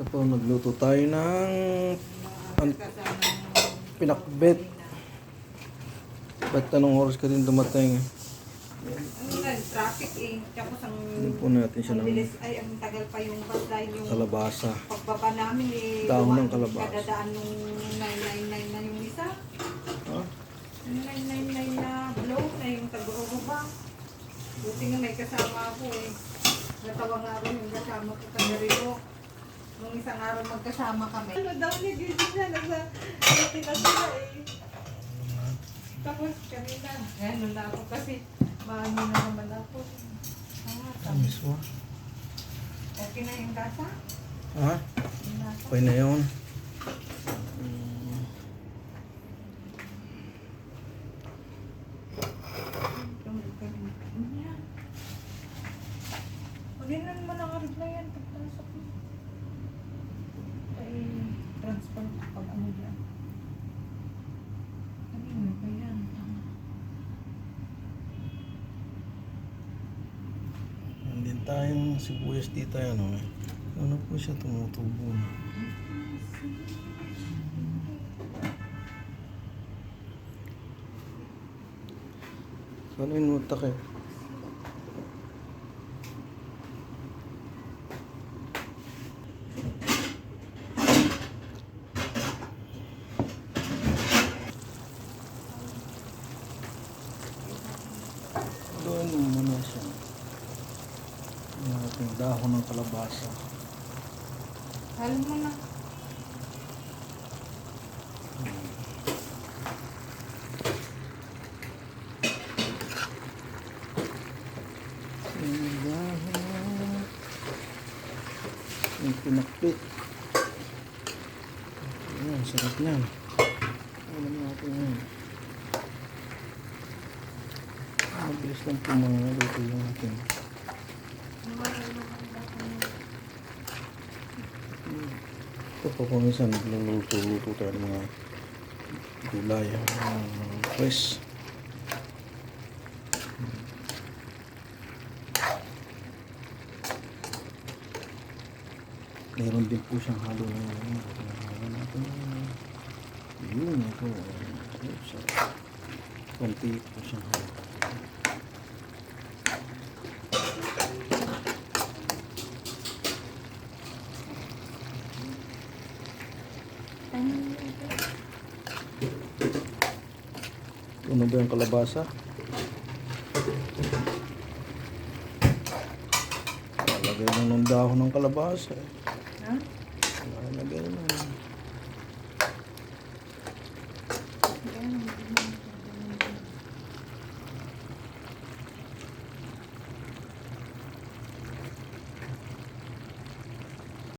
Ito po, nagluto tayo ng an, pinakbet. Ba't anong oras ka din dumating? Na, traffic eh. Tapos ang... Hindi po natin siya ang ng ay, ang tagal pa yung bus dahil yung kalabasa. pagbaba namin eh. Dahon ng kalabasa. Kadadaan nung 999 na yung isa. Ha? Yung 999 na blow na yung tag-uruba. Buti nga may kasama ako eh. Natawa nga rin yung kasama ko kagarilo. Nung isang araw magkasama kami. Ano daw niya, gising na. Nasa, nasa sila eh. Tapos kanina, ganun na ako kasi maano na naman ako. Ah, tapos, mo? okay na yung gasa? Ha? Yung? Okay na yun. Hindi na naman naka-reply yan. Pagpasok mo. Ay, transfer pag ano dyan. Kanina pa yan. Hindi tayong sibuyas dito ano eh. Ano po siya tumutubo na. Ano yung mutak eh? Doon mo muna siya. Yung dahon ng kalabasa. Halo mo na. Yung dahon. Yung pinakpit. Ayan, sarap niyan. Ano natin yan. Mabilis lang po mga luto yung ating. Ito po kung minsan nagluluto-luto tayo ng mga gulay. Uh, fresh. Meron din po siyang halo na yun. Halo natin. Yun, ito. Kunti po siyang halo. Ano ba yung kalabasa? Lalagay lang ng dahon ng kalabasa. eh. Ha?